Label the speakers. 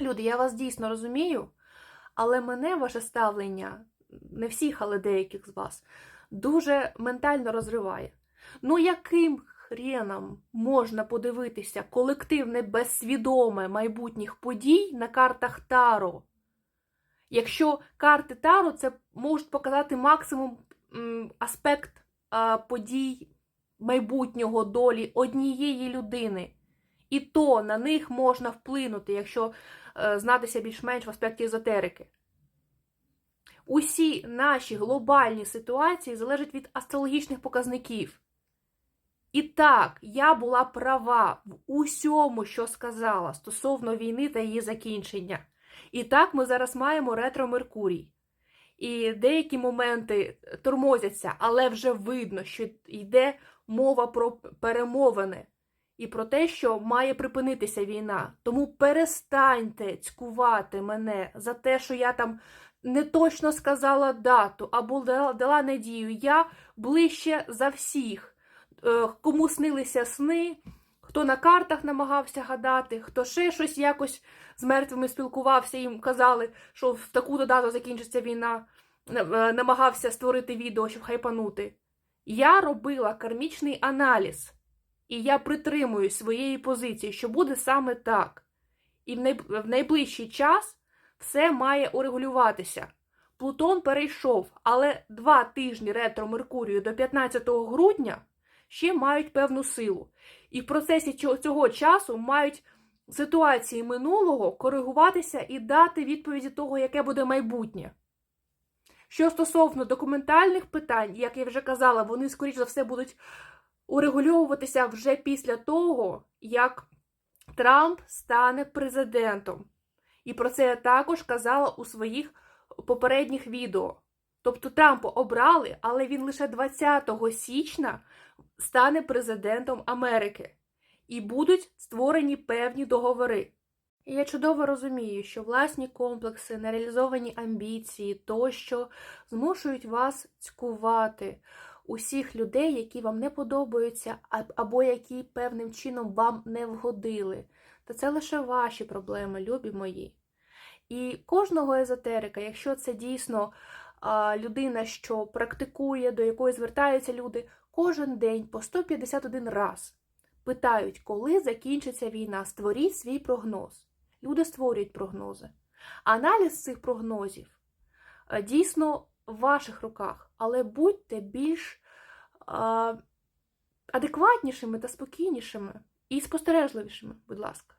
Speaker 1: Люди, я вас дійсно розумію, але мене ваше ставлення, не всіх, але деяких з вас, дуже ментально розриває. Ну, яким хренам можна подивитися колективне безсвідоме майбутніх подій на картах Таро? Якщо карти Таро це можуть показати максимум аспект подій майбутнього долі однієї людини. І то на них можна вплинути, якщо е, знатися більш-менш в аспекті езотерики. Усі наші глобальні ситуації залежать від астрологічних показників. І так, я була права в усьому, що сказала стосовно війни та її закінчення. І так, ми зараз маємо ретро Меркурій. І деякі моменти тормозяться, але вже видно, що йде мова про перемовини і про те, що має припинитися війна. Тому перестаньте цькувати мене за те, що я там не точно сказала дату або дала, надію. Я ближче за всіх, Е, кому снилися сни, хто на картах намагався гадати, хто ще щось якось з мертвими спілкувався, їм казали, що в таку-то дату закінчиться війна, е, намагався створити відео, щоб хайпанути. Я робила кармічний аналіз. І я притримуюсь своєї позиції, що буде саме так. І в найближчий час все має урегулюватися. Плутон перейшов, але два тижні ретро Меркурію до 15 грудня ще мають певну силу. І в процесі цього часу мають ситуації минулого коригуватися і дати відповіді того, яке буде майбутнє. Що стосовно документальних питань, як я вже казала, вони, скоріш за все, будуть урегульовуватися вже після того, як Трамп стане президентом. І про це я також казала у своїх попередніх відео. Тобто Трампа обрали, але він лише 20 січня стане президентом Америки. І будуть створені певні договори. І я чудово розумію, що власні комплекси, нереалізовані амбіції тощо змушують вас цькувати усіх людей, які вам не подобаються, або які певним чином вам не вгодили. Та це лише ваші проблеми, любі мої. І кожного езотерика, якщо це дійсно людина, що практикує, до якої звертаються люди, кожен день по 151 раз питають, коли закінчиться війна, створіть свій прогноз. Люди створюють прогнози. Аналіз цих прогнозів е, дійсно в ваших руках, але будьте більш адекватнішими та спокійнішими і спостережливішими, будь ласка.